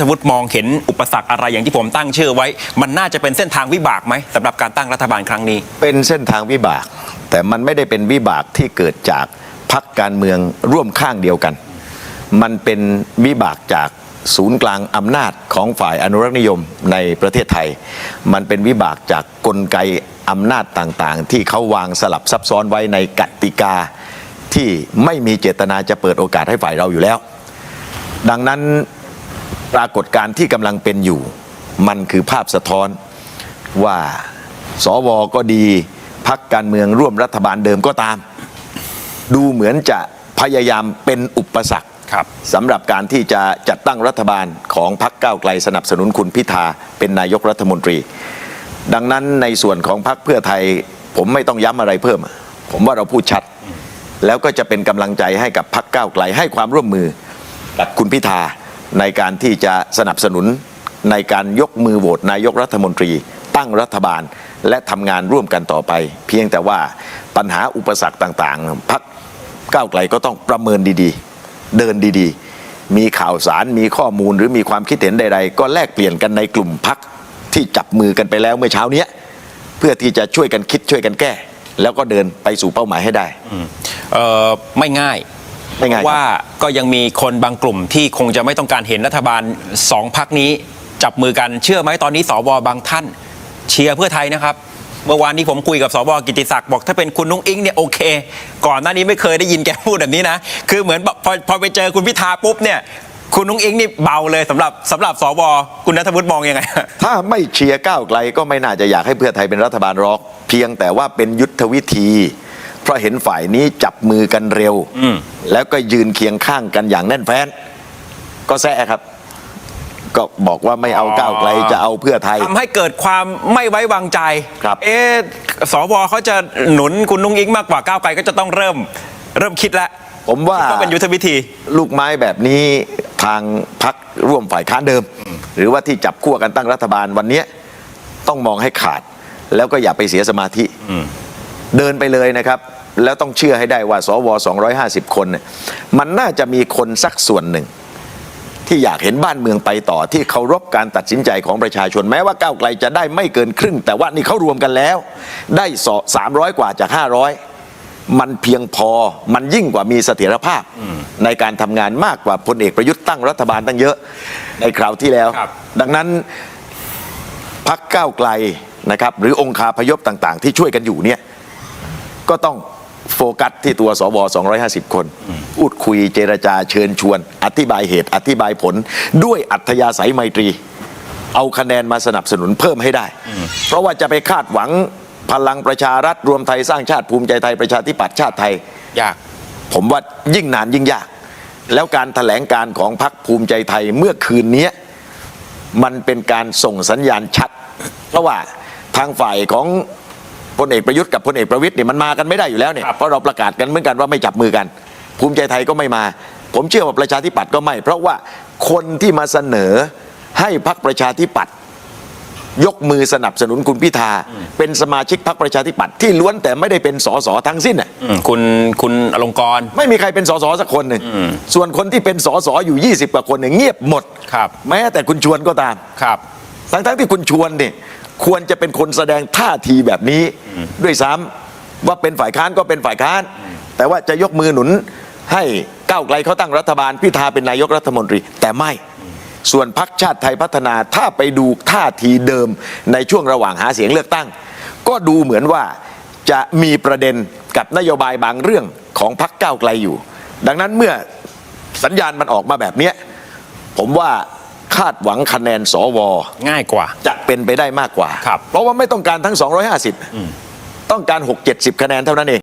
ทวุฒิมองเห็นอุปสรรคอะไรอย่างที่ผมตั้งชื่อไว้ มันน่าจะเป็นเส้นทางวิบากไหมสำหรับการตั้งรัฐบาลครั้งนี้ เป็นเส้นทางวิบาก แต่มันไม่ได้เป็นวิบากที่เกิดจากพักการเมืองร่วมข้างเดียวกัน มันเป็นวิบากจากศูนย์กลางอำนาจของฝ่ายอนุรักษนิยมในประเทศไทย มันเป็นวิบากจากกลไกอำนาจต่างๆ ที่เขาวางสลับซับซ้อนไว้ในกติกาที่ไม่มีเจตนาจะเปิดโอกาสให้ฝ่ายเราอยู่แล้ว ดังนั้น ปรากฏการณ์ที่กำลังเป็นอยู่ มันคือภาพสะท้อนว่าสวก็ดีพักการเมืองร่วมรัฐบาลเดิมก็ตาม ดูเหมือนจะพยายามเป็นอุปสรรคครับสำหรับการที่จะจัดตั้งรัฐบาลของพรรคก้าวไกลสนับสนุนคุณพิธาเป็นนายกรัฐมนตรี ดังนั้นในส่วนของพรรคเพื่อไทย ผมไม่ต้องย้ำอะไรเพิ่ม ผมว่าเราพูดชัด แล้วก็จะเป็นกำลังใจให้กับพรรคก้าวไกลให้ความร่วมมือกับคุณพิธา ในการที่จะสนับสนุนในการยกมือโหวตนายกรัฐมนตรี ตั้งรัฐบาลและทำงานร่วมกันต่อไป เพียงแต่ว่าปัญหาอุปสรรคต่างๆพรรคก้าวไกลก็ต้องประเมินดีๆ เดินดีๆ มีข่าวสารมีข้อมูลหรือมีความคิดเห็นใด ๆ ก็แลกเปลี่ยนกันในกลุ่มพักที่จับมือกันไปแล้วเมื่อเช้านี้เพื่อที่จะช่วยกันคิดช่วยกันแก้ แล้วก็เดินไปสู่เป้าหมายให้ได้ไม่ง่าย ไม่ง่ายเพระว่าก็ยังมีคนบางกลุ่มที่คงจะไม่ต้องการเห็นรัฐบาลสองพักนี้ จับมือกันเชื่อไหมตอนนี้สวบางท่าน เชียร์เพื่อไทยนะครับ เมื่อวานนี้ผมคุยกับสวกิติศักดิ์บอกถ้าเป็นคุณนุ้งอิงเนี่ยโอเค ก่อนหน้านี้ไม่เคยได้ยินแกพูดแบบนี้นะคือเหมือนแบบพอพอไปเจอคุณพิธาปุ๊บเนี่ย คุณนุ้งอิงนี่เบาเลยสำหรับสำหรับสวคุณนัทวุฒิมองยังไง ถ้าไม่เชียร์ก้าวไกลก็ไม่น่าจะอยากให้เพื่อไทยเป็นรัฐบาลหรอก เพียงแต่ว่าเป็นยุทธวิธีเพ ราะเห็นฝ่ายนี้จับมือกันเร็วอืมแล้วก็ยืนเคียงข้างกันอย่างแน่นแฟ้น ก็แซะครับ ก็บอกว่าไม่เอาก้าวไกลจะเอาเพื่อไทย ทำให้เกิดความไม่ไว้วางใจ ครับ เอ๊ะสวเขาจะหนุนคุณนุ้งอิงมากกว่าก้าวไกลก็จะต้องเริ่ม เริ่มคิดแล้วผมว่าก็เป็นยุทธวิธี ลูกไม้แบบนี้ทางพักร่วมฝ่ายค้านเดิม หรือว่าที่จับขั้วกันตั้งรัฐบาลวันเนี้ยต้องมองให้ขาด แล้วก็อย่าไปเสียสมาธิ เดินไปเลยนะครับ แล้วต้องเชื่อให้ได้ว่าสว250 คนเนี่ยมันน่าจะมีคนสักส่วนหนึ่ง ที่อยากเห็นบ้านเมืองไปต่อที่เคารพการตัดสินใจของประชาชนแม้ว่าก้าวไกลจะได้ไม่เกินครึ่ง แต่ว่านี่เขารวมกันแล้ว ได้สามร้อยกว่าจาก 500 มันเพียงพอมันยิ่งกว่ามีเสถียรภาพในการทำงานมากกว่าพลเอกประยุทธ์ตั้งรัฐบาลตั้งเยอะในคราวที่แล้ว ครับ ดังนั้นพักก้าวไกลนะครับหรือองค์คาพยพต่างๆ ที่ช่วยกันอยู่เนี่ยก็ต้อง โฟกัสที่ตัวสว250 คน พูดคุยเจรจาเชิญชวน อธิบายเหตุอธิบายผล ด้วยอัธยาศัยไมตรี เอาคะแนนมาสนับสนุนเพิ่มให้ได้ เพราะว่าจะไปคาดหวังพลังประชารัฐรวมไทยสร้างชาติภูมิใจไทยประชาธิปัตย์ชาติไทย ยาก ผมว่ายิ่งนานยิ่งยาก แล้วการถแถลงการของพรรคภูมิใจไทยเมื่อคืนนี้มันเป็นการส่งสัญญาณชัด เพราะว่าทางฝ่ายของ พลเอกประยุทธ์กับพลเอกประวิตยเนี่ยมันมากันไม่ได้อยู่แล้วเนี่ยครับเพราะเราประกาศกันเหมือนกันว่าไม่จับมือกัน ภูมิใจไทยก็ไม่มา ผมเชื่อว่าประชาธิปัตย์ก็ไม่ เพราะว่าคนที่มาเสนอให้พรรคประชาธิปัตย์ยกมือสนับสนุนคุณพิธา เป็นสมาชิกพรรคประชาธิปัตย์ที่ล้วนแต่ไม่ได้เป็นสสทั้งสิ้นน่ะอืมคุณคุณอลงกรณ์ ไม่มีใครเป็นสสสักคนหนึ่งอืมส่วนคนที่เป็นสสอยู่ 20กว่าคนเนี่ยเงียบหมดครับ แม้แต่คุณชวนก็ตามครับทั้งๆที่คุณชวนเนี่ย ควรจะเป็นคนแสดงท่าทีแบบนี้ ด้วยซ้ำว่าเป็นฝ่ายค้านก็เป็นฝ่ายค้าน แต่ว่าจะยกมือหนุนให้ก้าวไกลเขาตั้งรัฐบาลพิธาเป็นนายกรัฐมนตรี แต่ไม่ส่วนพักชาติไทยพัฒนาถ้าไปดูท่าทีเดิมในช่วงระหว่างหาเสียงเลือกตั้ง ก็ดูเหมือนว่าจะมีประเด็นกับนโยบายบางเรื่องของพักก้าวไกลอยู่ ดังนั้นเมื่อสัญญาณมันออกมาแบบเนี้ยผมว่าคาดหวังคะแนนสวง่ายกว่า จะ เป็นไปได้มากกว่า ครับ เพราะว่าไม่ต้องการทั้ง 250 ต้องการ 6-70 คะแนนเท่านั้นเอง